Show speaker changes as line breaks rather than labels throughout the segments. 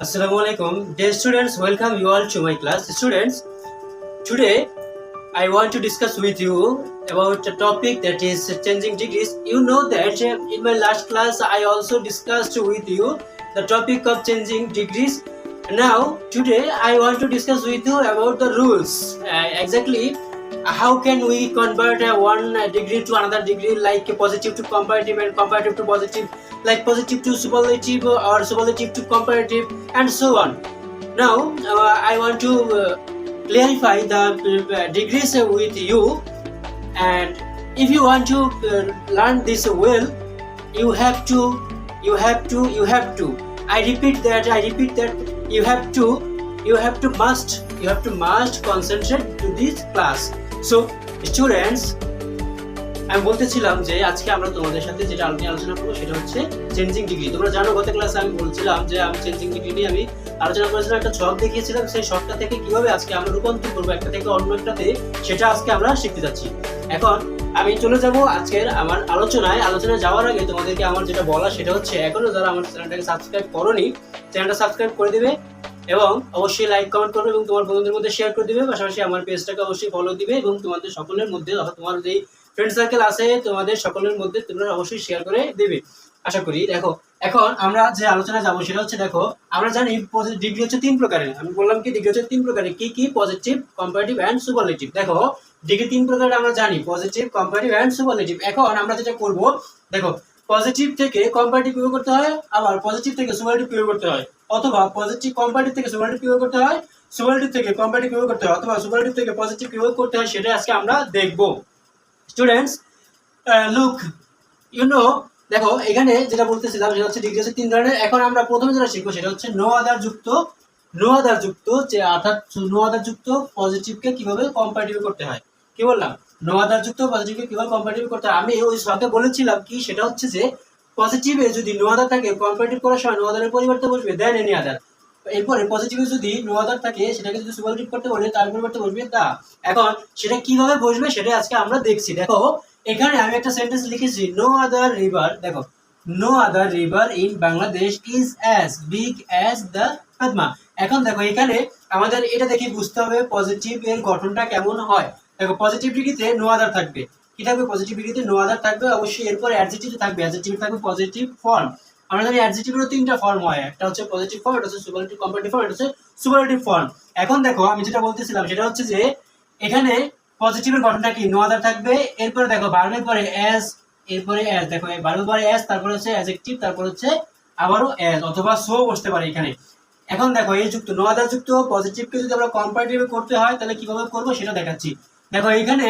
Assalamu alaikum. Dear students, welcome you all to my class. Students, today I want to discuss with you about a topic that is changing degrees. You know that in my last class I also discussed with you the topic of changing degrees. Now, today I want to discuss with you about the rules. Uh, exactly how can we convert one degree to another degree like positive to comparative and comparative to positive like positive to superlative or superlative to comparative and so on? Now uh, i want to uh, clarify the uh, degrees with you. And if you want to uh, learn this well you have to you have to you have to. I repeat that i repeat that you have to you have to must you have to must concentrate to this class so, students, আমি বলতেছিলাম যে আজকে আমরা তোমাদের সাথে যেটা নিয়ে আলোচনা করব সেটা হচ্ছে চেঞ্জিং ডিগ্রি তোমরা জানো, গত ক্লাসে আমি বলছিলাম যে আমি চেঞ্জিং ডিগ্রি নিয়ে আমি আলোচনা করেছিলাম, একটা ছক দেখিয়েছিলাম, সেই ছকটা থেকে কীভাবে আজকে আমরা রূপান্তর করব, একটা থেকে অন্য একটাতে, সেটা আজকে আমরা শিখতে যাচ্ছি। এখন, আমি চলে যাব আজকের আমার আলোচনায়। আলোচনায় যাওয়ার আগে তোমাদেরকে আমার যেটা বলা সেটা হচ্ছে, এখনও যারা আমার চ্যানেলটাকে সাবস্ক্রাইব করোনি চ্যানেলটা সাবস্ক্রাইব করে দিবে। এবং অবশ্যই লাইক কমেন্ট করবে এবং তোমার বন্ধুদের মধ্যে শেয়ার করে দিবে। পাশাপাশি আমার পেজটাকে অবশ্যই ফলো দিবে এবং তোমাদের সকলের মধ্যে তোমার যেই ফ্রেন্ড সার্কেল আছে, তোমাদের সকলের মধ্যে তোমরা অবশ্যই শেয়ার করে দেবে। আশা করি, দেখো, এখন আমরা যে আলোচনা যাব সেটা হচ্ছে, দেখো, আমরা জানি ডিগ্রি হচ্ছে তিন প্রকারের। আমি বললাম কি ডিগ্রি হচ্ছে তিন প্রকারের। কি কি? পজিটিভ কম্পারেটিভ অ্যান্ড সুপারলেটিভ দেখো ডিগ্রি তিন প্রকারের আমরা জানি পজিটিভ কম্পারেটিভ অ্যান্ড সুপারলেটিভ এখন আমরা যেটা করব, দেখো পজিটিভ থেকে কম্পারেটিভ পিও করতে হয়? আবার পজিটিভ থেকে সুপারলেটিভ পিও করতে হয়? অথবা পজিটিভ কম্পারেটিভ থেকে সুপারলেটিভ পিও করতে হয়? সুপারলেটিভ থেকে কম্পারেটিভ পিও করতে হয়? অথবা সুপারলেটিভ থেকে পজিটিভ পিও করতে হয় সেটা আজকে আমরা দেখব। স্টুডেন্টস লুক ইউ নো দেখো, এখানে যেটা বলতেছিলাম সেটা হচ্ছে ডিগ্রি হচ্ছে তিন ধরনের। এখন আমরা প্রথমে যেটা শিখব, সেটা হচ্ছে নো আদার যুক্ত নো আধার যুক্ত, যে অর্থাৎ নো আদার যুক্ত পজিটিভকে কীভাবে কম্পারেটিভ করতে হয়। কি বললাম? নো আধার যুক্ত পজিটিভকে কীভাবে কম্পারেটিভ করতে হয়? আমি ওই শখে বলেছিলাম কি, সেটা হচ্ছে যে পজিটিভে যদি নো আদার থাকে কম্পারেটিভ করার সময় নো আদারের পরিবর্তে বসবে দেন এনি আদার এরপরে পজিটিভে যদি নো আদার থাকে, সেটাকে যদি সুপারলেটিভ করতে বলে, তার পরিবর্তে বসবে দা এখন সেটা কীভাবে বসবে সেটা আজকে আমরা দেখছি। দেখো, এখানে আমি একটা সেন্টেন্স লিখেছি নো আদার রিভার দেখো no other river in Bangladesh is as big as the Padma এখন দেখো, এখানে আমাদের এটা দেখে বুঝতে হবে পজিটিভ এর গঠনটা কেমন হয়। দেখো পজিটিভ ডিগ্রিতে নো আদার থাকবে। কি থাকবে? পজিটিভ ডিগ্রিতে নো আদার থাকবে। অবশ্যই এরপর অ্যাডজেক্টিভ থাকবে। অ্যাডজেক্টিভ থাকবে পজিটিভ ফর্ম আমরা জানি অ্যাডজেক্টিভেরও তিনটা ফর্ম হয়। একটা হচ্ছে পজিটিভ ফর্ম এটা হচ্ছে সুপারলেটিভ কম্পারেটিভ ফর্ম এটা হচ্ছে সুপারলেটিভ ফর্ম এখন দেখো, আমি যেটা বলতেছিলাম, সেটা হচ্ছে যে এখানে পজিটিভের গঠনটা কি? নো আদার থাকবে। এরপরে দেখো ভার্বের পরে অ্যাজ এরপরে অ্যাজ দেখো ভার্বের পরে অ্যাজ তারপরে হচ্ছে অ্যাডজেক্টিভ তারপর হচ্ছে আবারও অ্যাজ অথবা সো বসতে পারে এখানে। এখন দেখো, এই যুক্ত নো আদার যুক্ত পজিটিভকে যদি আমরা কম্পারেটিভ করতে হয়, তাহলে কীভাবে করব? সেটা দেখাচ্ছি। দেখো এখানে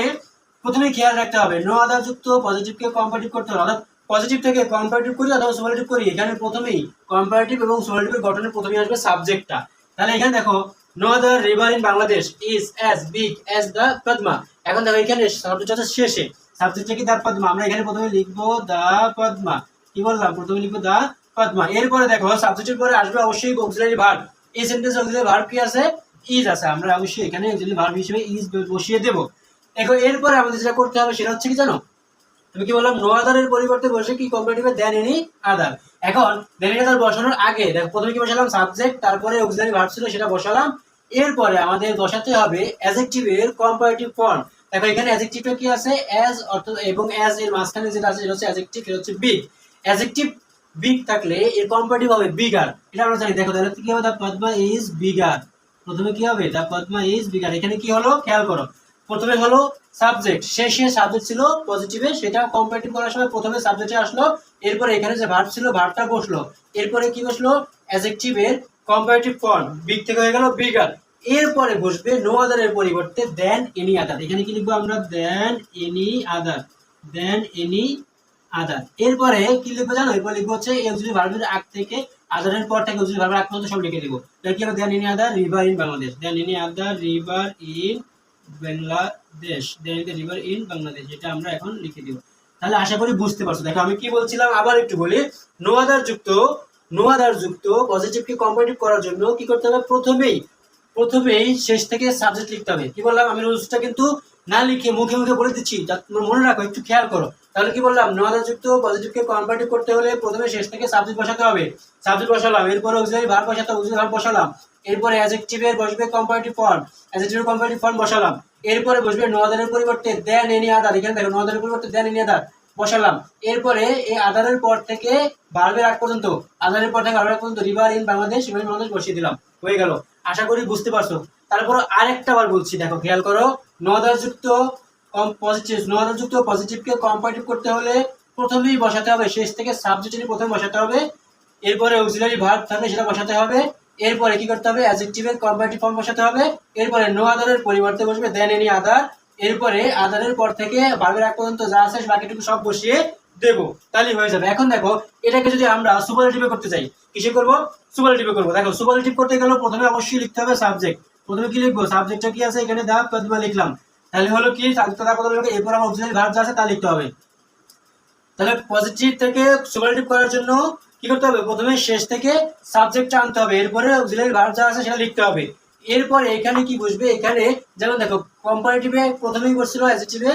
প্রথমে খেয়াল রাখতে হবে নো আদার যুক্ত পজিটিভকে কম্পারেটিভ করতে হবে, অর্থাৎ পজিটিভ থেকে কম্পারেটিভ করি অথবা সুপারলেটিভ করি, এখানে প্রথমেই কম্পারেটিভ এবং সুপারলেটিভের গঠনে প্রথমেই আসবে সাবজেক্টটা তাহলে এখানে দেখো no other river in Bangladesh is as big as the Padma এখন দেখো এখানে সাবজেক্ট হচ্ছে শেষে। সাবজেক্টটা কি দা পদ্মা আমরা এখানে প্রথমে লিখব দা পদ্মা কি বললাম? প্রথমে লিখব দা পদ্মা এরপরে দেখো সাবজেক্টের পরে আসবে অবশ্যই অক্সিলারি ভার্ব এই সেন্টেন্স অক্সিলারি ভার্ব কি আছে? ইজ আছে। আমরা অবশ্যই এখানে অক্সিলারি ভার্ব হিসেবে ইজ বসিয়ে দেবো দেখো, এরপরে আমাদের যেটা করতে হবে সেটা হচ্ছে কি জানো? তুমি কি বললাম নো আদারের পরিবর্তে বসে কি কম্পারেটিভ দেন এনি আদার এখন দেন এনি আদার বসানোর আগে, দেখো, প্রথমে কি বসালাম সাবজেক্ট তারপরে অক্সিলারি ভার্ব ছিল সেটা বসালাম। এরপরে আমাদের বসাতে হবে অ্যাডজেক্টিভের কম্পারেটিভ ফর্ম দেখো, এখানে অ্যাডজেক্টিভটা কি আছে? অ্যাজ অর্থ, এবং অ্যাজ এর মাঝখানে যেটা আছে, সেটা হচ্ছে অ্যাডজেক্টিভ সেটা হচ্ছে বিগ অ্যাডজেক্টিভ বিগ থাকলে এর কম্পারেটিভ হবে বিগার এটা আমরা জানি। দেখো, তাহলে কি হবে? দা পদ্মা ইজ বিগার প্রথমে কি হবে? দা পদ্মা ইজ বিগার এখানে কি হলো? খেয়াল করো। প্রথমে হলো সাবজেক্ট শেষে সাবজেক্ট ছিল পজিটিভে সেটা কম্পারেটিভ করার সময় প্রথমে সাবজেক্টে আসলো, এরপরে এখানে যে ভার্ব ছিল ভার্বটা বসল। এরপরে কি বসল? অ্যাডজেক্টিভের কম্পারেটিভ ফর্ম বিগ থেকে হয়ে গেল বিগার এরপরে বসবে নো আদারের পরিবর্তে দেন এনি আদার এখানে কি লিখব আমরা? দেন এনি আদার দেন এনি আদার এরপরে কি লিখব জানো? এরপর লিখব হচ্ছে এক্সিলি ভার্বের আগ থেকে আদারের পর থেকে এক্সিলি ভার্বের আগ পর্যন্ত সব লিখে দেবো। তাহলে কি হবে then any other river in Bangladesh then any other river in Bangladesh then river in Bangladesh এটা আমরা এখন লিখে দিব। তাহলে আশা করি বুঝতে পারছ। দেখো, আমি কি বলছিলাম? আবার একটু বলি। নো আদার যুক্ত নো আদার যুক্ত পজিটিভকে কম্পারেটিভ করার জন্য কি করতে হবে? প্রথমেই প্রথমেই শেষ থেকে সাবজেক্ট লিখতে হবে। কি বললাম? আমি রুলসটা কিন্তু না লিখে মুখে মুখে বলে দিচ্ছি। তোমরা মনে রাখো, একটু খেয়াল করো। তাহলে কি বললাম? ন আদার যুক্ত পজিটিভকে কনভার্টিভ করতে হলে প্রথমে শেষ থেকে সাবজেক্ট বসাতে হবে। সাবজেক্ট বসালাম, এরপরে অক্সিলারি ভার্ব বসাতে অক্সিলারি ভার্ব বসালাম। এরপরে অ্যাডজেক্টিভের বসবে কম্পারেটিভ ফর্ম অ্যাডজেক্টিভের কম্পারেটিভ ফর্ম বসালাম। এরপরে বসবে ন আদারের পরিবর্তে দেন এনি আদার এখানে দেখো ন আদারের পরিবর্তে দেন এনি আদার বসালাম। এরপরে এই আদারের পর থেকে ভার্বের আগ পর্যন্ত আদারের পর থেকে আগ পর্যন্ত river in Bangladesh river Bangladesh বসিয়ে দিলাম। হয়ে গেল। আশা করি বুঝতে পারছ। তারপর আরেকটা বার বলছি, দেখো, খেয়াল করো নদার যুক্ত পজিটিভ নদার যুক্ত পজিটিভকে কম্পারেটিভ করতে হলে প্রথমেই বসাতে হবে, শেষ থেকে সাবজেক্ট প্রথমে বসাতে হবে। এরপরে অক্সিলারি ভার্ব থাকলে সেটা বসাতে হবে। এরপরে কি করতে হবে? অ্যাডজেক্টিভের কম্পারেটিভ ফর্ম বসাতে হবে। এরপরে নো আদারের পরিবর্তে বসবে দেন এনি আদার এরপরে আদারের পর থেকে ভার্বের আগ পর্যন্ত যা আছে বাকিটুকু সব বসিয়ে দেব। তাহলে হয়ে যাবে। এখন দেখো, এটাকে যদি আমরা সুপারলেটিভে করতে চাই, কিসে করব? সুপারলেটিভে করব। দেখো সুপারলেটিভ করতে গেলে প্রথমে অবশ্যই লিখতে হবে সাবজেক্ট প্রথমে কি লিখব? সাবজেক্টটা কি আছে? এখানে দা প্রতিভা লিখলাম। তাহলে হলো কি? কত এরপর আমার অক্সিলারি ভার্ব যা আছে তা লিখতে হবে। তাহলে পজিটিভ থেকে সুপারলেটিভ করার জন্য কি করতে হবে? প্রথমে শেষ থেকে সাবজেক্টটা আনতে হবে। এরপরে অক্সিলারি ভার্ব যা আছে সেটা লিখতে হবে। এরপরে এখানে কি বসবে? এখানে যেমন দেখো কম্পারেটিভে প্রথমেই বসছিল অ্যাডজেক্টিভে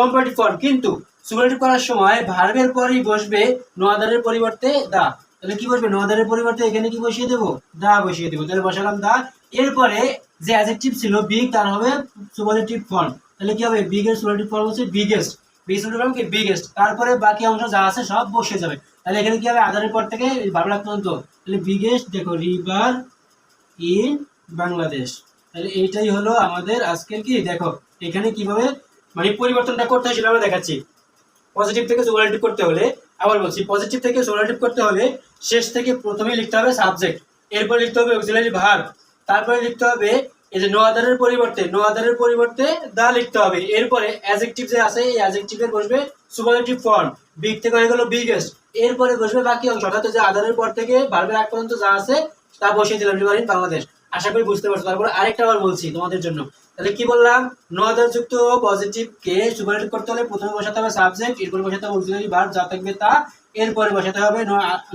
কম্পারেটিভ ফর্ম কিন্তু সুপারলেটিভ করার সময় ভার্বের পরেই বসবে নোয়াদারের পরিবর্তে দা। তাহলে কি বসবে? নোয়াদারের পরিবর্তে এখানে কি বসিয়ে দেবো? দা বসিয়ে দেবো। তাহলে বসালাম দা। এরপরে যে অ্যাডজেক্টিভ ছিল বিগ তার হবে সুপারলেটিভ ফর্ম তাহলে কি হবে? বিগের সুপারলেটিভ ফর্ম হচ্ছে বিগেস্ট বিগেস্ট তারপরে বাকি অংশ যা আছে সব বসে যাবে। তাহলে এখানে কি হবে? আধারের পর থেকে ভালো লাগতো পর্যন্ত। তাহলে বিগেস্ট দেখো রিভার ইন বাংলাদেশ। তাহলে এইটাই হলো আমাদের আজকের কি? দেখো, এখানে কীভাবে মানে পরিবর্তনটা করতে হয় সেটা আমরা দেখাচ্ছি। পজিটিভ থেকে সুপারলেটিভ করতে হলে, আবার বলছি পজিটিভ থেকে সুপারলেটিভ করতে হলে শেষ থেকে প্রথমেই লিখতে হবে সাবজেক্ট এরপর লিখতে হবে অক্সিলারি ভার্ব তারপরে লিখতে হবে এই যে নো আদারের পরিবর্তে নো আদারের পরিবর্তে দা লিখতে হবে। এরপরে অ্যাজেক্টিভ যে আছে, এই অ্যাজেক্টিভের বসবে সুপারলেটিভ ফর্ম বিগ থেকে হয়ে গেল বিগেস্ট এরপরে বসবে বাকি অংশ। অর্থাৎ যে আদারের পর থেকে ভার্বের আগ পর্যন্ত যা আছে, তা বসিয়ে দিলাম রিভার ইন বাংলাদেশ আশা করি বুঝতে পারছ। তারপরে আরেকটা বার বলছি তোমাদের জন্য। তাহলে কি বললাম? নো আদার যুক্ত পজিটিভ কে সুপারলেটিভ করতে হলে প্রথমে বসাতে হবে সাবজেক্ট এরপরে বসাতে হবে অক্সিলারি ভার্ব যা থাকবে তা। এরপরে বসাতে হবে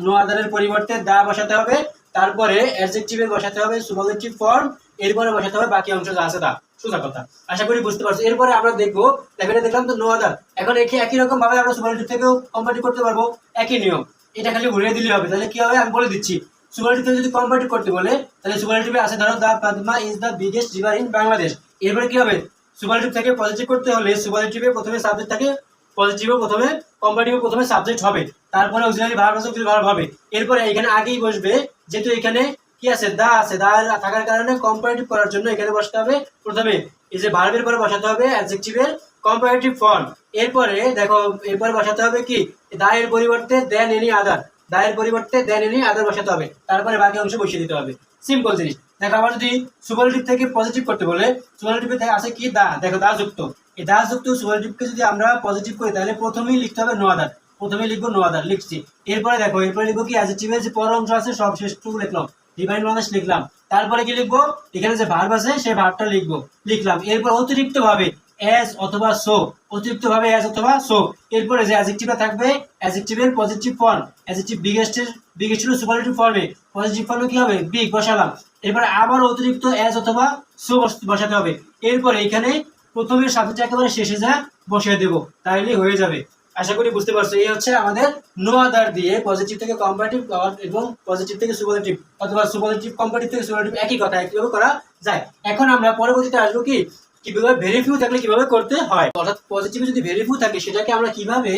নো আদারের পরিবর্তে দা বসাতে হবে, তারপরে অ্যাডজেক্টিভের বসাতে হবে সুপারলেটিভ ফর্ম এরপরে বসাতে হবে বাকি অংশ যা আছে তা। সোজা কথা। আশা করি বুঝতে পারছ। এরপরে আমরা দেখব লেভেলে দেখলাম তো নো আদার এখন একে একই রকম ভাবে আমরা সুপারলেটিভ থেকেও কম্পারেটিভ করতে পারব। একই নিয়ম। এটা খালি ঘুরিয়ে দিলে হবে। তাহলে কি হবে? আমি বলে দিচ্ছি। সুপারলেটিভ যদি কম্পারেটিভ করতে বলে, তাহলে সুপারলেটিভে আছে, ধরো the Padma is the biggest river in Bangladesh এরপরে কি হবে? সুপারলেটিভ থেকে পজিটিভ করতে হলে সুপারলেটিভে প্রথমে সাবজেক্ট থাকে পজিটিভে প্রথমে কম্পারেটিভে প্রথমে সাবজেক্ট হবে। তারপরে অক্সিলারি ভার্ব আছে অক্সিলারি ভার্ব হবে। এরপরে এখানে আগেই বসবে, যেহেতু এখানে কি আছে? দা আছে। দা থাকার কারণে কম্পারেটিভ করার জন্য এখানে বসতে হবে। প্রথমে এই যে ভার্বের পরে বসাতে হবে অ্যাডজেক্টিভের কম্পারেটিভ ফর্ম এরপরে দেখো, এরপরে বসাতে হবে কি? দা এর পরিবর্তে দেন এনি আদার দায়ের পরিবর্তে দেন এনি আদার বসাতে হবে। তারপরে বাকি অংশ বসিয়ে দিতে হবে। সিম্পল জিনিস। দেখো, আবার যদি সুপারলেটিভ থেকে পজিটিভ করতে বলে সুপারলেটিভে থেকে, আছে কি? দা। দেখো, দা যুক্ত। এই দা যুক্ত সুপারলেটিভকে যদি আমরা পজিটিভ করি, তাহলে প্রথমেই লিখতে হবে নো আদার প্রথমে লিখব নো আদার লিখছি। এরপরে দেখো, এরপরে লিখব কি? অ্যাডজেক্টিভের যে পর অংশ আছে, সব শেষটুকু লিখলাম। ডিভাইন বাংলাদেশ লিখলাম। তারপরে কি লিখব? এখানে যে ভার্ব আছে, সেই ভার্বটা লিখব। লিখলাম। এরপর অতিরিক্ত ভাবে এস অথবা সো অতিরিক্ত ভাবে এস অথবা সো এরপরে যে অ্যাডজেক্টিভটা থাকবে অ্যাডজেক্টিভের পজিটিভ ফর্ম অ্যাডজেক্টিভ বিগেস্টের বিগেস্টের সুপারলেটিভ ফর্মে পজিটিভ ফর্মে কি হবে? বিগ বসালাম। এরপরে আবার অতিরিক্ত এস অথবা সো বসাতে হবে। এরপরে এখানে প্রথমে সাথে একেবারে শেষে যা বসিয়ে দেবো। তাহলে হয়ে যাবে। আশা করি বুঝতে পারছ, এই হচ্ছে আমাদের নো আদার দিয়ে পজিটিভ থেকে কম্পারেটিভ এবং পজিটিভ থেকে সুপারেটিভ অথবা সুপারেটিভ কম্পারেটিভ থেকে সুপারেটিভ একই কথা, একইভাবে করা যায়। এখন আমরা পরবর্তীতে আসব কি? কীভাবে ভেরিফিউ থাকলে কীভাবে করতে হয়? অর্থাৎ পজিটিভে যদি ভেরিফিউ থাকে, সেটাকে আমরা কীভাবে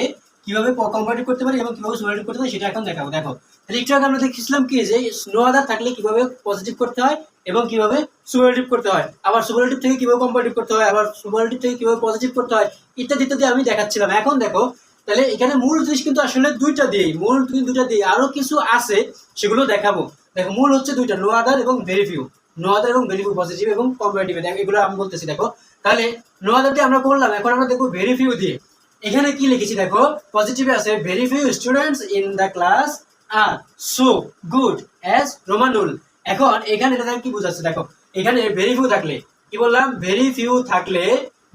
কীভাবে কম্পারেটিভ করতে পারি এবং কীভাবে সুপারলেটিভ করতে পারি সেটা এখন দেখাবো। দেখো, তাহলে একটু আগে আমরা দেখছিলাম কি যে নো আদার থাকলে কীভাবে পজিটিভ করতে হয় এবং কীভাবে সুপারলেটিভ করতে হয়? আবার সুপারলেটিভ থেকে কীভাবে কম্পারেটিভ করতে হয়? আবার সুপারলেটিভ থেকে কীভাবে পজিটিভ করতে হয়? ইত্যাদি ইত্যাদি আমি দেখাচ্ছিলাম। এখন দেখো, তাহলে এখানে মূল জিনিস কিন্তু আসলে দুইটা দিয়েই, মূল কিন্তু দুইটা দিয়ে আরও কিছু আছে, সেগুলো দেখাবো। দেখো, মূল হচ্ছে দুইটা নো আদার এবং ভেরিফিউ নো আদার এবং ভেরিফিউ পজিটিভ এবং কম্পারেটিভ দেখো, এগুলো আমি বলতেছি, দেখো। তাহলে নো আদার দিয়ে আমরা করলাম, এখন আমরা দেখব ভেরিফিউ দিয়ে। এখানে কি লিখেছি দেখো? পজিটিভে আছে very few students in the class are so good as Romanul এখন এখানে এটা কি বোঝাচ্ছে, দেখো। এখানে ভেরি ফিউ থাকলে, কি বললাম? ভেরি ফিউ থাকলে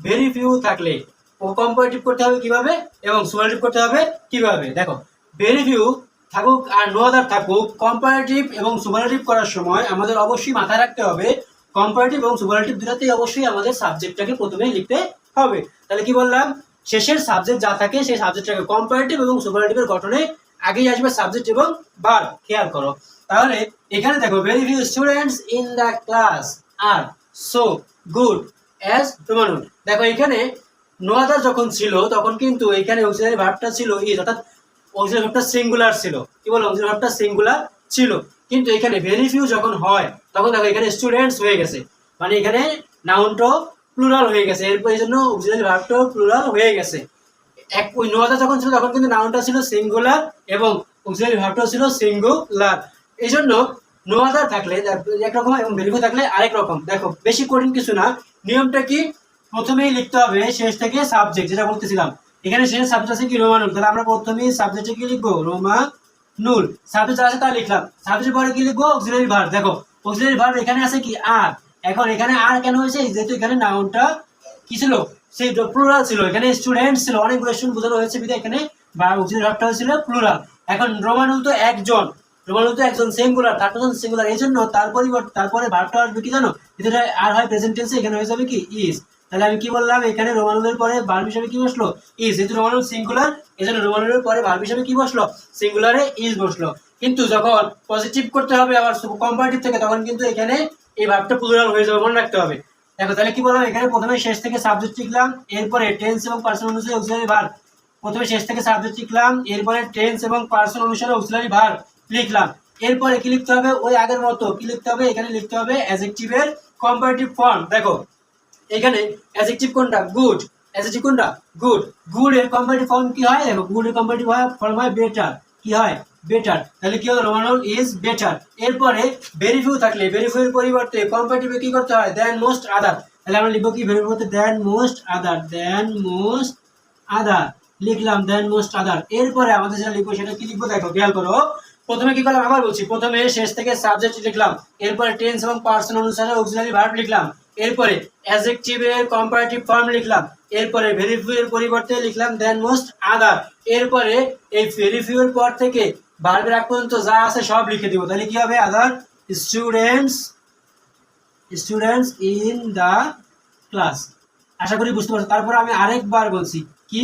ভেরি ফিউ থাকলে, ও কম্পারেটিভ করতে হবে কীভাবে? এবং সুপারলেটিভ করতে হবে কীভাবে? দেখো ভেরি ফিউ থাকুক আর নো আদার থাকুক কম্পারেটিভ এবং সুপারলেটিভ করার সময় আমাদের অবশ্যই মাথায় রাখতে হবে কম্পারেটিভ এবং সুপারলেটিভ দুটাতেই অবশ্যই আমাদের সাবজেক্টটাকে প্রথমে লিখতে হবে। তাহলে কি বললাম? শেষের সাবজেক্ট যা থাকে সেই সাবজেক্টটাকে কম্পারেটিভ এবং সুপারেটিভের গঠনে আগেই আসবে সাবজেক্ট এবং বার খেয়াল করো। তাহলে এখানে দেখো very few students in the class are so good as Romanul দেখো, এখানে নোয়াদার যখন ছিল, তখন কিন্তু এখানে অক্সিলারি ভার্বটা ছিল ইজ অর্থাৎ অক্সিলারি ভাবটা সিঙ্গুলার ছিল। কি বলো? অক্সিলারি ভাবটা সিঙ্গুলার ছিল। কিন্তু এখানে ভেরি ফিউ যখন হয়, তখন দেখো, এখানে স্টুডেন্টস হয়ে গেছে। মানে এখানে নাউনটাও প্লুরাল হয়ে গেছে। এরপর এই জন্য অক্সিলারি ভার্বটাও প্লুরাল হয়ে গেছে। এক ওই নোয়াদা যখন ছিল, তখন কিন্তু নাউনটা ছিল সিঙ্গুলার এবং অক্সিলারি ভার্বটাও ছিল সিঙ্গুলার এই জন্য নোয়াদা থাকলে একরকম এবং ভেরিফাই থাকলে আরেক রকম। দেখো, বেশি কঠিন কিছু না। নিয়মটা কি? প্রথমেই লিখতে হবে শেষ থেকে সাবজেক্ট যেটা বলতেছিলাম। এখানে শেষ সাবজেক্ট আছে কি? রোমানুল। তাহলে আমরা প্রথমেই সাবজেক্টে কি লিখব? রোমা নুল সাবজেক্ট আছে তা লিখলাম। সাবজেক্ট পরে কি লিখব? অক্সিলারি ভার্ব দেখো, অক্সিলারি ভার্ব এখানে আছে কি? আর। এখন এখানে আর কেন হয়েছে? যেহেতু এখানে নাউনটা কি ছিল? সেই প্লুরাল ছিল। এখানে স্টুডেন্ট ছিল, অনেকগুলো স্টুডেন্ট বোঝানো হয়েছে বিধায় এখানে বা ভার্বটা হয়েছিল প্লুরাল এখন রোমানুল তো একজন। রোমানুল তো একজন সিঙ্গুলার থার্ড পারসন সিঙ্গুলার এই জন্য তার পরিবর্তে তারপরে ভার্বটা আসবে কি জানো? যেটা আর হয় প্রেজেন্ট টেন্সে এখানে হয়ে যাবে কি? ইজ তাহলে আমি কি বললাম? এখানে রোমানুলের পরে ভার্ব হিসেবে কি বসল? ইজ যেহেতু রোমানুল সিঙ্গুলার এই জন্য রোমানুলের পরে ভার্ব হিসেবে কি বসল? সিঙ্গুলারে ইজ বসল। কিন্তু যখন পজিটিভ করতে হবে আবার কম্পারেটিভ থেকে, তখন কিন্তু এখানে এই ভার্বটা প্লুরাল হয়ে যাবে, মনে রাখতে হবে। দেখো, তাহলে কি বললাম এখানে প্রথমে শেষ থেকে সাবজেক্ট লিখলাম এরপরে টেন্স এবং পার্সন অনুসারে অক্সিলারি ভার প্রথমে শেষ থেকে সাবজেক্ট লিখলাম এরপরে টেন্স এবং পার্সন অনুসারে অক্সিলারি ভার লিখলাম। এরপরে কি লিখতে হবে? ওই আগের মতো কি লিখতে হবে? এখানে লিখতে হবে অ্যাডজেক্টিভের কম্পারেটিভ ফর্ম দেখো, এখানে অ্যাডজেক্টিভ কোনটা? গুড অ্যাডজেক্টিভ কোনটা? গুড গুড এর কম্পারেটিভ ফর্ম কি হয়? দেখো গুড এর কম্পারেটিভ ফর্ম হয় বেটার কি হয়? বেটার তাহলে কি হলো, রোমানুল? ইজ বেটার এরপরে ভেরি ফিউ থাকলে ভেরি ফিউ এর পরিবর্তে কম্পারেটিভে কি করতে হয়? দেন মোস্ট আদার তাহলে আমরা লিখব কি? ভেরি পরিবর্তে দেন most other than most other লিখলাম দেন মোস্ট আদার এরপরে আমাদের যেটা লিখব, সেটা কি লিখব? দেখো, খেয়াল করো। প্রথমে কি করলাম? আবার বলছি, প্রথমে শেষ থেকে সাবজেক্ট লিখলাম। এরপরে টেন্স এবং পার্সন অনুসারে অক্সিলারি ভার্ব লিখলাম। এরপরে অ্যাডজেক্টিভের কম্পারেটিভ ফর্ম লিখলাম। এরপরে ভেরিফিউ এর পরিবর্তে লিখলাম দেন মোস্ট আদার এরপরে এই ভেরিফিউ এর পর থেকে ভার্বের আগ পর্যন্ত যা আছে সব লিখে দিব। তাহলে কি হবে? Other students students in the class আশা করি বুঝতে পারছ। তারপর আমি আরেকবার বলছি কি?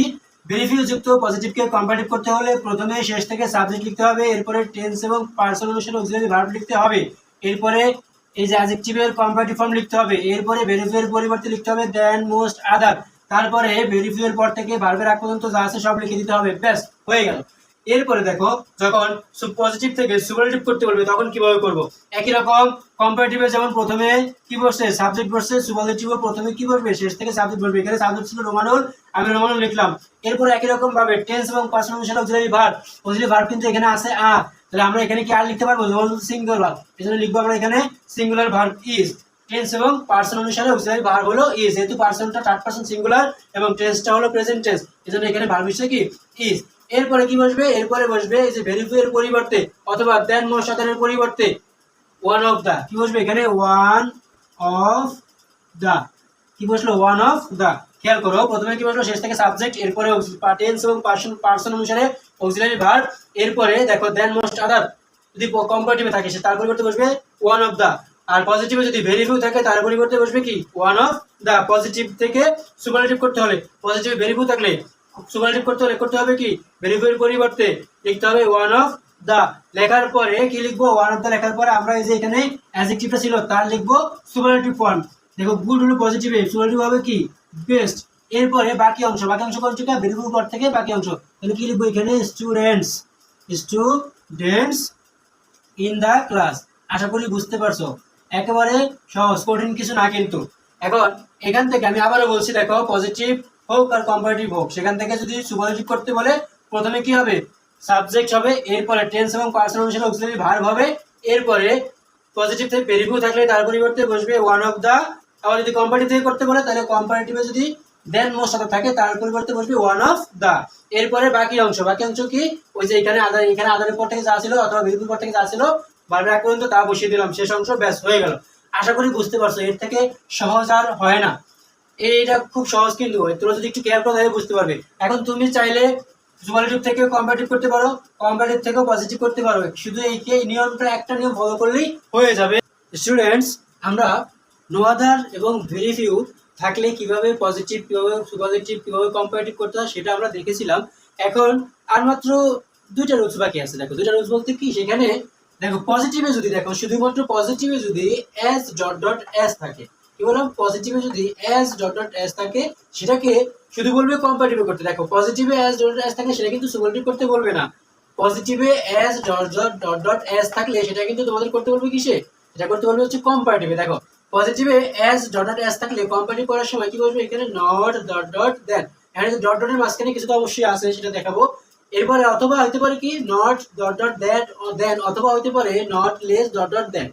ভেরিফিউ যুক্ত পজিটিভকে কম্পারেটিভ করতে হলে প্রথমে শেষ থেকে সাবজেক্ট লিখতে হবে। এরপরে টেন্স এবং পার্সোনাল অনুসারে অক্সিলারি ভার্ব লিখতে হবে। এরপরে এই যে অ্যাডজেক্টিভের কম্পারেটিভ ফর্ম লিখতে হবে। এরপরে ভেরিফিউ পরিবর্তে লিখতে হবে দেন মোস্ট আদার তারপরে এর পর থেকে ভার্বের আগ পর্যন্ত যা আছে সব লিখে দিতে হবে। ব্যাস, হয়ে গেল। এরপরে দেখো, যখন পজিটিভ থেকে সুপারলেটিভ করতে বলবে, তখন কীভাবে করব? একই রকম কম্পারেটিভে যেমন প্রথমে কি বসছে? সাবজেক্ট বসছে সুপারলেটিভ প্রথমে কি বলবে? শেষ থেকে সাবজেক্ট বলবে। এখানে সাবজেক্ট ছিল রোমানুল আমি রোমানুল লিখলাম। এরপর একই রকম ভাবে টেন্স এবং পার্সন অনুসারে অক্সিলারি ভার্ব অক্সিলারি ভার্ব কিন্তু এখানে আছে আ। তাহলে আমরা এখানে কি আর লিখতে পারব? যেমন সিঙ্গুলার এই জন্য লিখব আমরা এখানে সিঙ্গুলার ভার্ব ইজ টেন্স এবং পার্সন অনুসারে অক্সিলারি ভার্ব হলো ইজ যেহেতু পার্সনটা থার্ড পার্সন সিঙ্গুলার এবং টেন্সটা হলো প্রেজেন্ট টেন্স এজন্য এখানে ভার্ব হিসেবে কি? ইজ এরপরে কি বসবে? এরপরে বসবে এই যে ভেরিফাই এর পরিবর্তে অথবা দেন মোশাদারের পরিবর্তে ওয়ান অফ দা কি বসবে এখানে? ওয়ান অফ দা কি বসল? ওয়ান অফ দা খেয়াল করো, প্রথমে কি বসল? শেষ থেকে সাবজেক্ট এরপরে টেন্স এবং পার্সন পার্সন অনুসারে অক্সিলারি ভার্ব এরপরে দেখো দেন মোস্ট আদার যদি কম্পারেটিভে থাকে, সে তার পরিবর্তে বসবে ওয়ান অফ দা আর পজিটিভে যদি ভেরিফিউ থাকে, তার পরিবর্তে বসবে কি? ওয়ান অফ দা পজিটিভ থেকে সুপারলেটিভ করতে হলে পজিটিভে ভেরিফিউ থাকলে সুপারলেটিভ করতে হলে করতে হবে কি? ভেরিফাইয়ের পরিবর্তে লিখতে হবে ওয়ান অফ দা লেখার পরে কি লিখব? ওয়ান অফ দা লেখার পরে আমরা এই যে এখানে অ্যাডজেক্টিভটা ছিল, তার লিখব সুপারলেটিভ ফর্ম দেখো গুড হলো পজিটিভে সুপারলেটিভ হবে কি? বেস্ট এরপরে বাকি অংশ বাকি অংশ কোন? থেকে ভেরিফাই পর থেকে বাকি অংশ। তাহলে কি লিখব এখানে? Students students in the class আশা করি বুঝতে পারছ। একেবারে সহজ, কঠিন কিছু না কিন্তু। এখন এখান থেকে আমি আবারও বলছি, দেখো পজিটিভ হোক আর কম্পারেটিভ হোক, সেখান থেকে যদি সুপারলেটিভ করতে বলে, প্রথমে কি হবে? সাবজেক্ট হবে, এরপরে টেন্স এবং পার্সন অনুসারে অক্সিলারি ভার্ব হবে, এরপরে পজিটিভ থেকে পেরিফিউ থাকলে তার পরিবর্তে বসবে ওয়ান অফ দা আবার যদি কম্পারেটিভ থেকে করতে বলে, তাহলে কম্পারেটিভে যদি দেন মোস্ট সাথে থাকে, তার পরিবর্তে বসবে ওয়ান অফ দা এরপরে বাকি অংশ বাকি অংশ কি? ওই যে এখানে আধার এখানে আধারের পর থেকে যা ছিল অথবা বিরুদ্ধের পর থেকে যা ছিল বারবার এক পর্যন্ত তা বসিয়ে দিলাম, শেষ অংশ, ব্যাস, হয়ে গেল। আশা করি বুঝতে পারছ, এর থেকে সহজ আর হয় না। এইটা খুব সহজ কিন্তু তোমরা যদি একটু কেয়ার করো বুঝতে পারবে। এখন তুমি চাইলে সুপারলেটিভ থেকে কম্পারেটিভ করতে পারো কম্পারেটিভ থেকেও পজিটিভ করতে পারো। শুধু এই এই নিয়মটা, একটা নিয়ম ফলো করলেই হয়ে যাবে। স্টুডেন্টস আমরা নো আদার এবং ভেরি ফিউ থাকলে কীভাবে পজিটিভ কীভাবে সুপারলেটিভ কীভাবে কম্পারেটিভ করতে হয় সেটা আমরা দেখেছিলাম। এখন আর মাত্র দুইটা রুলস বাকি আছে। দেখো, দুইটা রুলস বলতে কি? সেখানে দেখো পজিটিভে যদি দেখো, শুধুমাত্র পজিটিভে যদি এস ডট ডট এস থাকে বললাম পজিটিভে যদি এস ডট ডট এস থাকে সেটাকে শুধু বলবে কম্পারেটিভ করতে দেখো পজিটিভে এস ডট এস থাকলে সেটা কিন্তু সুপারলেটিভ করতে বলবে না পজিটিভে as dot dot dot dot as থাকলে সেটা কিন্তু তোমাদের করতে বলবে কিসে এটা করতে বলবে হচ্ছে কম্পারেটিভে দেখো পজিটিভে এস ডট ডট এস থাকলে কম্পারেটিভ করার সময় কি বলবে এখানে নট ডট ডট দেন এখানে ডট ডটের মাঝখানে কিছু তো অবশ্যই আছে সেটা দেখাবো এরপরে অথবা হইতে পারে কি not dot dot that than অথবা হইতে পারে not less dot dot than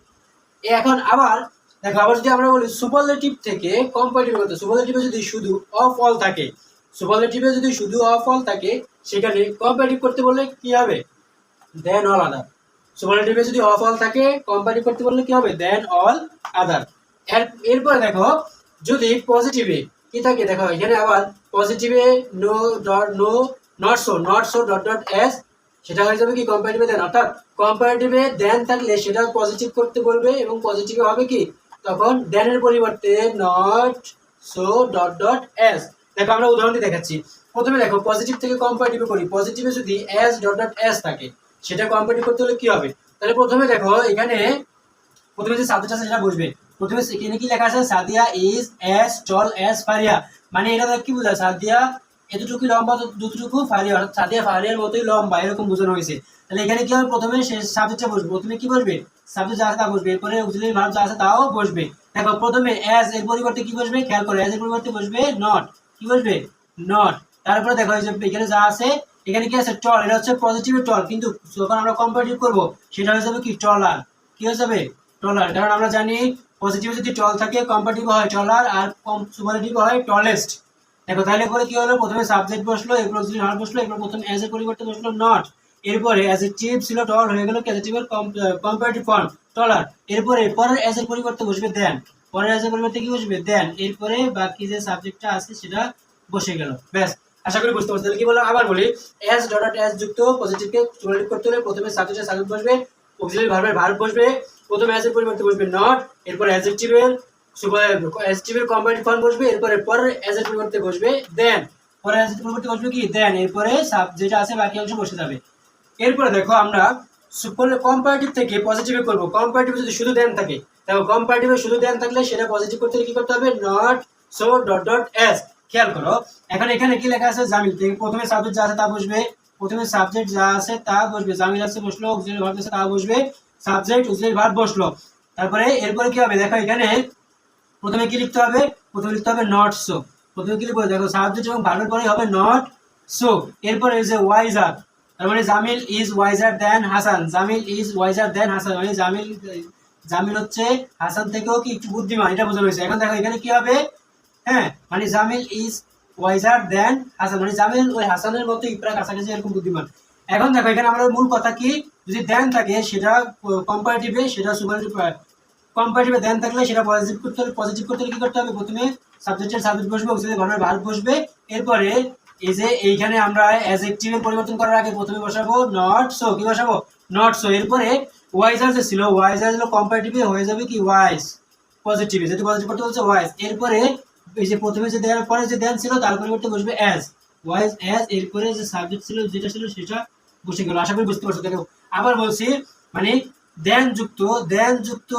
এখন আবার দেখো, আবার যদি আমরা বলি সুপারলেটিভ থেকে কম্পারেটিভ করতে সুপারলেটিভে যদি শুধু অফ অল থাকে সুপারলেটিভে যদি শুধু অফ অল থাকে, সেখানে কম্পারেটিভ করতে বললে কি হবে? দেন অল আদার সুপারলেটিভে যদি অফ অল থাকে কম্পারেটিভ করতে বললে কি হবে? দেন অল আদার এর, এরপরে দেখো, যদি পজিটিভে কি থাকে? দেখো, এখানে আবার পজিটিভে no dot no not so not so dot dot as সেটা হয়ে যাবে কি? কম্পারেটিভে দেন অর্থাৎ কম্পারেটিভে দেন থাকলে সেটা পজিটিভ করতে বলবে এবং পজিটিভে হবে কি? তখন দেনের পরিবর্তে not so dot dot as দেখো আমরা উদাহরণটি দেখাচ্ছি। প্রথমে দেখো পজিটিভ থেকে কম্পারেটিভে করি। পজিটিভে যদি এস ডট ডট এস থাকে, সেটা কম্পারেটিভ করতে হলে কি হবে? তাহলে প্রথমে দেখো, এখানে প্রথমে যে সাবজেক্ট আছে সেটা বুঝবে। প্রথমে এখানে কি লেখা আছে? Sadia is as tall as Faria. মানে এটা কি বোঝায়? সাদিয়া এতটুকু লম্বা যতটুকু ফারিয়া অর্থাৎ সাদিয়া ফারিয়ার মতোই লম্বা, এরকম বোঝানো হয়েছে। তাহলে এখানে কি হবে? প্রথমে সাবজেক্টটা বসবে। প্রথমে কি বসবে? সাবজেক্ট যা আছে তা বসবে। এরপরে অক্সিলারি ভার্ব যা আছে তাও বসবে। দেখো, প্রথমে অ্যাজ এর পরিবর্তে কি বসবে? খেয়াল করো অ্যাজ এর পরিবর্তে বসবে নট কি বসবে? নট তারপরে দেখো এখানে যা আছে, এখানে কি আছে? টল এটা হচ্ছে পজিটিভ টল কিন্তু যখন আমরা কম্পারেটিভ করব, সেটা হয়ে যাবে কি? টলার কি হয়ে যাবে? টলার কারণ আমরা জানি পজিটিভ যদি টল থাকে কম্পারেটিভ হয় টলার আর সুপারেটিভ হয় টলেস্ট দেখো, তাহলে পরে কি হলো? প্রথমে সাবজেক্ট বসল, এরপর অক্সিলারি ভার্ব বসল, এরপর প্রথমে অ্যাজ এর পরিবর্তে বসল নট এরপরে অ্যাজেটিভ ছিল টল হয়ে গেল অ্যাজেটিভের কম্পারেটিভ ফর্ম টলার এরপরে পরের অ্যাজ এর পরিবর্তে বসবে দেন পরের অ্যাজ এর পরিবর্তে কি বসবে? দেন এরপরে বাকি যে সাবজেক্টটা আছে, সেটা বসে গেল। ব্যাস, আশা করি বুঝতে পারছি। তাহলে কি বললাম? আবার বলি অ্যাজ ডট অ্যাজ যুক্ত পজিটিভকে সুপারলেটিভ করতে হলে প্রথমে সাবজেক্টের সাবজেক্ট বসবে অক্সিলারি ভার্বের ভার্ব বসবে, প্রথমে অ্যাজ এর পরিবর্তে বসবে নট এরপর অ্যাজেক্টিভের সুপার ফর্ম বসবে, এরপরে বসবে দেন বসবে কি? দেন এরপরে সাব যেটা আছে বাকি অংশ বসে যাবে। এরপরে দেখো আমরা কম্পারেটিভ থেকে পজিটিভে করব। কম্পারেটিভ যদি শুধু দেন থাকে দেখো কম্পারেটিভে শুধু দেন থাকলে সেটা পজিটিভ করতে কি করতে হবে? Not so dot dot as খেয়াল করো, এখন এখানে কি লেখা আছে? জামিল। থেকে প্রথমে সাবজেক্ট যা আছে তা বসবে, প্রথমে সাবজেক্ট যা আছে তা বসবে। জামিল আছে বসল ভার্ব আছে তা বসবে সাবজেক্ট অক্সিলারি ভার্ব বসল। তারপরে এরপরে কি হবে? দেখো এখানে প্রথমে কি লিখতে হবে? প্রথমে লিখতে হবে নট সো প্রথমে কি লিখব? দেখো সাবজেক্ট এবং ভার্বের পরে হবে নট সো এরপরে এই যে ওয়াইজার তার মানে Jamil is wiser than Hasan. Jamil is wiser than Hasan. মানে জামিল জামিল হচ্ছে হাসান থেকেও কি একটু বুদ্ধিমান, এটা বোঝানো হয়েছে। এখন দেখো, এখানে কি হবে? হ্যাঁ মানে Jamil is wiser than Hasan. মানে জামিল ওই হাসানের মতোই প্রায় কাছাকাছি এরকম বুদ্ধিমান। এখন দেখো, এখানে আমাদের মূল কথা কি? যদি দেন থাকে, সেটা কম্পারেটিভে সেটা সুপারেটিভ কম্পারেটিভে দেন থাকলে সেটা পজিটিভ করতে হলে পজিটিভ করতে হলে কি করতে হবে? প্রথমে সাবজেক্টের সাবজেক্ট বসবে অক্সিলারি ভার্বের ভার্ব বসবে। এরপরে এই যে এইখানে আমরা অ্যাজেক্টিভে পরিবর্তন করার আগে প্রথমে বসাবো নট সো কি বসাবো? নট সো এরপরে ওয়াইজার যে ছিল ওয়াইজার হলো কম্পারেটিভে হয়ে যাবে কি? ওয়াইজ পজিটিভে যদি পজিটিভ করতে বলছে ওয়াইজ এরপরে এই যে প্রথমে যে দেওয়ার পরে যে দেন ছিল, তার পরিবর্তে বসবে অ্যাজ ওয়াইজ অ্যাজ এরপরে যে সাবজেক্ট ছিল, যেটা ছিল সেটা বসে গেল। আশা করি বুঝতে পারছ। দেখো, আবার বলছি মানে দেন যুক্ত দেন যুক্ত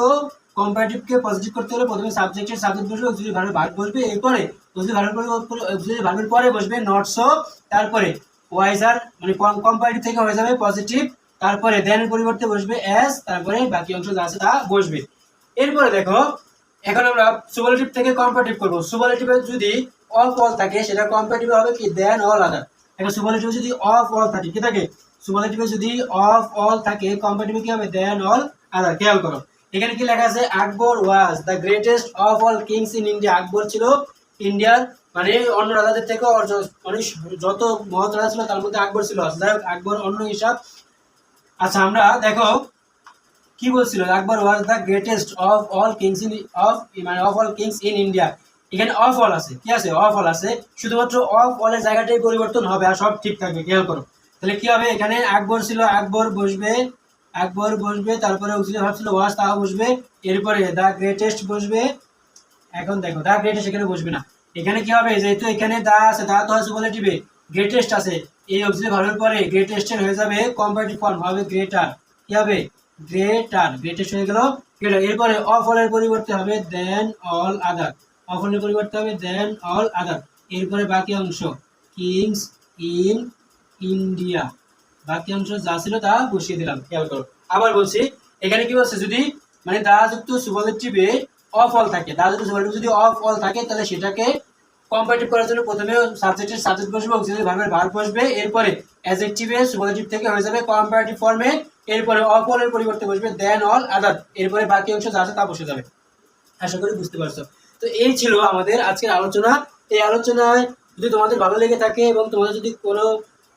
কম্পারেটিভকে পজিটিভ করতে হলে প্রথমে সাবজেক্টের সাবজেক্ট বসবে অক্সিলারি ভার্বের ভার্ব বসবে, এরপরে অক্সিলারি ভার্বের অক্সিলারি ভার্বের পরে বসবে নট সো তারপরে ওয়াইজার মানে কম্পারেটিভ থেকে হয়ে যাবে পজিটিভ তারপরে দেনের পরিবর্তে বসবে এস তারপরে বাকি অংশ যা আছে তা বসবে। এরপরে দেখো, এখন আমরা সুপারলেটিভ থেকে কম্পারেটিভ করব। সুপারলেটিভে যদি অফ অল থাকে, সেটা কম্পারেটিভ হবে কি? দেন অল আদার এখন সুপারলেটিভে যদি অফ অল থাকে, কি থাকে? সুপারলেটিভে যদি অফ অল থাকে কম্পারেটিভে কি হবে? দেন অল আদার খেয়াল করো। এখানে কি লেখা আছে? Akbar was the greatest of all kings in India Akbar ছিল ইন্ডিয়ার মানে অন্য রাজাদের থেকে মানে যত মহৎ রাজা ছিল তার মধ্যে আকবর ছিল। যাই হোক, আকবর অন্য হিসাব। আচ্ছা আমরা দেখো কি বলছিল? Akbar was the greatest of all kings in of মানে of all kings in India এখানে অফ অল আছে। কি আছে? অফ অল আছে। শুধুমাত্র অফ অলের জায়গাটাই পরিবর্তন হবে, আর সব ঠিক থাকবে। খেয়াল করো। তাহলে কি হবে? এখানে আকবর ছিল, আকবর বসবে আকবর বসবে, তারপরে অক্সিলারি ভার্ব ছিল ওয়াজ তাও বসবে। এরপরে দ্য গ্রেটেস্ট বসবে। এখন দেখো দা গ্রেটেস্ট এখানে বসবে না। এখানে কি হবে? যেহেতু এখানে দা আছে দা তো আছে বলে টিবে গ্রেটেস্ট আছে। এই অক্সিলি ভার্বের পরে গ্রেটেস্টের হয়ে যাবে কম্পারেটিভ ফর্ম হবে গ্রেটার কি হবে? গ্রেটার গ্রেটেস্ট হয়ে গেল গ্রেটার এরপরে অফ অলের পরিবর্তে হবে দেন অল আদার অফ অলের পরিবর্তে হবে দেন অল আদার এরপরে বাকি অংশ। কিংস ইন ইন্ডিয়া বাকি অংশ যা ছিল তা বসিয়ে দিলাম, খেয়াল করো। আবার বলছি, এখানে কি বলছে, যদি মানে দা যুক্ত সুপারলেটিভে অফ অল থাকে দা যুক্ত সুপারলেটিভ যদি অফ অল থাকে, তাহলে সেটাকে কম্পারেটিভ করার জন্য প্রথমে সাবজেক্টের সাবজেক্ট বসবে অক্সিলারি ভার্বের ভার্ব বসবে, এরপরে অ্যাডজেক্টিভে সুপারলেটিভ থেকে হয়ে যাবে কম্পারেটিভ ফর্মে এরপরে অফ এর পরিবর্তে বসবে দেন অল আদার এরপরে বাকি অংশ যা আছে তা বসে যাবে। আশা করি বুঝতে পারছ। তো এই ছিল আমাদের আজকের আলোচনা। এই আলোচনায় যদি তোমাদের ভালো লেগে থাকে এবং তোমাদের যদি কোনো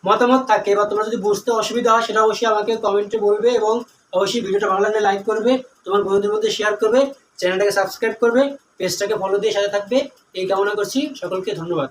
মতামত থাকে বা তোমরা যদি বুঝতে অসুবিধা হয়, সেটা অবশ্যই আমাকে কমেন্টে বলবে এবং অবশ্যই ভিডিওটা ভালো লাগলে লাইক করবে, তোমার বন্ধুদের মধ্যে শেয়ার করবে চ্যানেলটাকে সাবস্ক্রাইব করবে পেজটাকে ফলো দিয়ে সাথে থাকবে। এই কামনা করছি, সকলকে ধন্যবাদ।